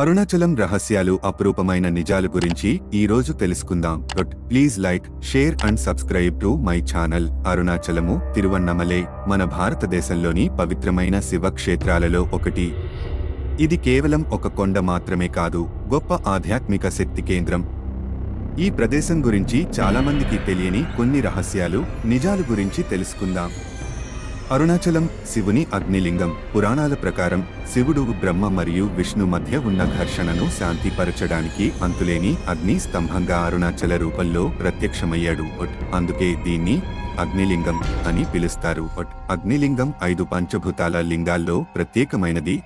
అరుణాచలం రహస్యాలు అపురూపమైన నిజాలు గురించి ఈరోజు తెలుసుకుందాం. But please like share and subscribe to my channel Arunachalam Tiruvannamalai మన భారతదేశంలోని పవిత్రమైన శివ క్షేత్రాలలో ఒకటి. ఇది కేవలం ఒక కొండ మాత్రమే కాదు గొప్ప ఆధ్యాత్మిక శక్తి కేంద్రం. ఈ ప్రదేశం గురించి చాలామందికి తెలియని కొన్ని రహస్యాలు నిజాలు గురించి తెలుసుకుందాం. అరుణాచలం శివుని అగ్నిలింగం పురాణాల ప్రకారం శివుడు బ్రహ్మ మరియు విష్ణు మధ్య ఉన్న ఘర్షణను శాంతిపరచడానికి అంతులేని అగ్ని స్తంభంగా అరుణాచల రూపంలో ప్రత్యక్షమయ్యాడు అందుకే దీన్ని అగ్నిలింగం అని పిలుస్తారు అగ్నిలింగం ఐదు పంచభూతాల లింగాల్లో ప్రత్యేకమైనది.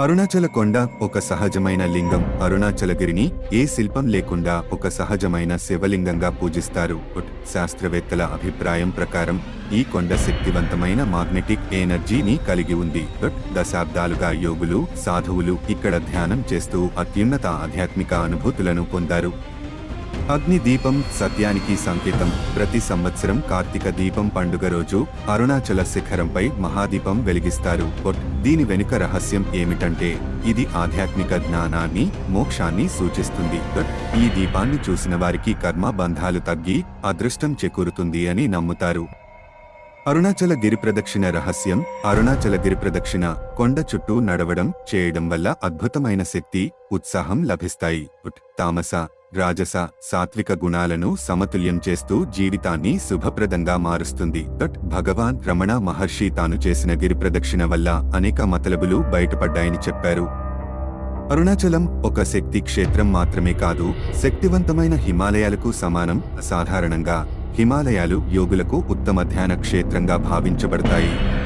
అరుణాచల కొండ ఒక సహజమైన లింగం. అరుణాచలగిరిని ఏ శిల్పం లేకుండా ఒక సహజమైన శివలింగంగా పూజిస్తారు. ఉట్. శాస్త్రవేత్తల అభిప్రాయం ప్రకారం ఈ కొండ శక్తివంతమైన మాగ్నెటిక్ ఎనర్జీని కలిగి ఉంది. దశాబ్దాలుగా యోగులు సాధువులు ఇక్కడ ధ్యానం చేస్తూ అత్యున్నత ఆధ్యాత్మిక అనుభూతులను పొందారు. అగ్ని దీపం సత్యానికి సంకేతం. ప్రతి సంవత్సరం కార్తీక దీపం పండుగ రోజు అరుణాచల శిఖరంపై మహాదీపం వెలిగిస్తారు. దీని వెనుక రహస్యం ఏమిటంటే ఇది ఆధ్యాత్మిక జ్ఞానాన్ని మోక్షాన్ని సూచిస్తుంది. ఈ దీపాన్ని చూసిన వారికి కర్మ బంధాలు తగ్గి అదృష్టం చేకూరుతుంది అని నమ్ముతారు. అరుణాచల గిరి ప్రదక్షిణ రహస్యం అరుణాచల గిరి ప్రదక్షిణ కొండ చుట్టూ నడవడం చేయడం వల్ల అద్భుతమైన శక్తి ఉత్సాహం లభిస్తాయి. ఉట్, తామస రాజస సాత్విక గుణాలను సమతుల్యం చేస్తూ జీవితాన్ని శుభప్రదంగా మారుస్తుంది. దట్ భగవాన్ రమణ మహర్షి తాను చేసిన గిరి ప్రదక్షిణ వల్ల అనేక మతలబులు బయటపడ్డాయని చెప్పారు. అరుణాచలం ఒక శక్తి క్షేత్రం మాత్రమే కాదు శక్తివంతమైన హిమాలయాలకు సమానం. సాధారణంగా హిమాలయాలు యోగులకు ఉత్తమ ధ్యాన క్షేత్రంగా భావించబడతాయి.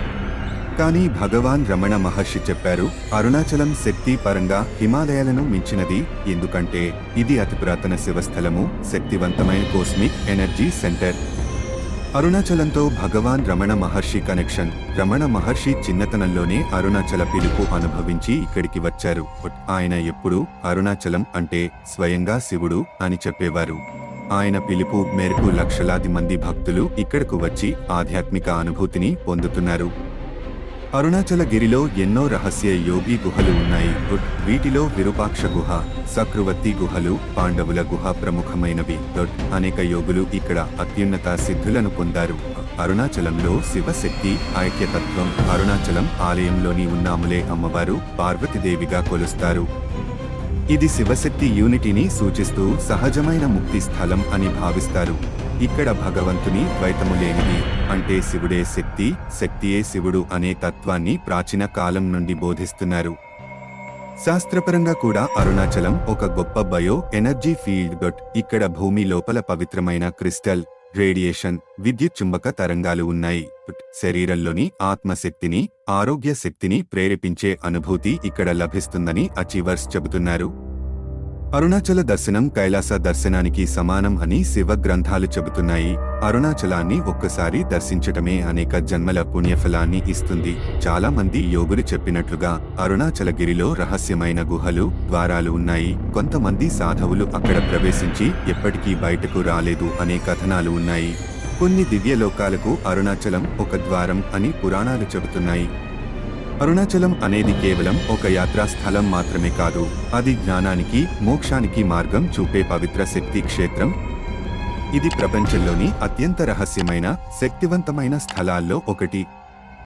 కానీ భగవాన్ రమణ మహర్షి చెప్పారు అరుణాచలం శక్తి పరంగా హిమాలయాలను మించినది ఎందుకంటే ఇది అతి పురాతన శివస్థలము శక్తివంతమైన కోస్మిక్ ఎనర్జీ సెంటర్. అరుణాచలంతో భగవాన్ రమణ మహర్షి కనెక్షన్. రమణ మహర్షి చిన్నతనంలోనే అరుణాచల పిలుపు అనుభవించి ఇక్కడికి వచ్చారు. ఆయన ఎప్పుడు అరుణాచలం అంటే స్వయంగా శివుడు అని చెప్పేవారు. ఆయన పిలుపు మేరకు లక్షలాది మంది భక్తులు ఇక్కడకు వచ్చి ఆధ్యాత్మిక అనుభూతిని పొందుతున్నారు. అరుణాచలగిరిలో ఎన్నో రహస్య యోగి గుహలు ఉన్నాయి. వీటిలో విరూపాక్ష గుహ సక్రవర్తి గుహలు పాండవుల గుహ ప్రముఖమైనవి. దొడ్. అనేక యోగులు ఇక్కడ అత్యున్నత సిద్ధులను పొందారు. అరుణాచలంలో శివశక్తి ఐక్యతత్వం అరుణాచలం ఆలయంలోని ఉన్నాములే అమ్మవారు పార్వతీదేవిగా కొలుస్తారు. ఇది శివశక్తి యూనిటీని సూచిస్తూ సహజమైన ముక్తి స్థలం అని భావిస్తారు. ఇక్కడ భగవంతుని ద్వైతము లేనిది అంటే శివుడే శక్తి శక్తియే శివుడు అనే తత్వాన్ని ప్రాచీన కాలం నుండి బోధిస్తున్నారు. శాస్త్రపరంగా కూడా అరుణాచలం ఒక గొప్ప బయో ఎనర్జీ ఫీల్డ్ డొట్ ఇక్కడ భూమి లోపల పవిత్రమైన క్రిస్టల్ రేడియేషన్ విద్యుత్ చుంబక తరంగాలు ఉన్నాయి. శరీరంలోని ఆత్మశక్తిని ఆరోగ్య శక్తిని ప్రేరేపించే అనుభూతి ఇక్కడ లభిస్తుందని అచీవర్స్ చెబుతున్నారు. అరుణాచల దర్శనం కైలాస దర్శనానికి సమానం అని శివ గ్రంథాలు చెబుతున్నాయి. అరుణాచలాన్ని ఒక్కసారి దర్శించటమే అనేక జన్మల పుణ్యఫలాన్ని ఇస్తుంది. చాలా మంది యోగులు చెప్పినట్లుగా అరుణాచలగిరిలో రహస్యమైన గుహలు ద్వారాలు ఉన్నాయి. కొంతమంది సాధవులు అక్కడ ప్రవేశించి ఎప్పటికీ బయటకు రాలేదు అనే కథనాలు ఉన్నాయి. కొన్ని దివ్యలోకాలకు అరుణాచలం ఒక ద్వారం అని పురాణాలు చెబుతున్నాయి. అరుణాచలం అనేది కేవలం ఒక యాత్రా స్థలం మాత్రమే కాదు అది జ్ఞానానికి మోక్షానికి మార్గం చూపే పవిత్ర శక్తి క్షేత్రం. ఇది ప్రపంచంలోని అత్యంత రహస్యమైన శక్తివంతమైన స్థలాల్లో ఒకటి.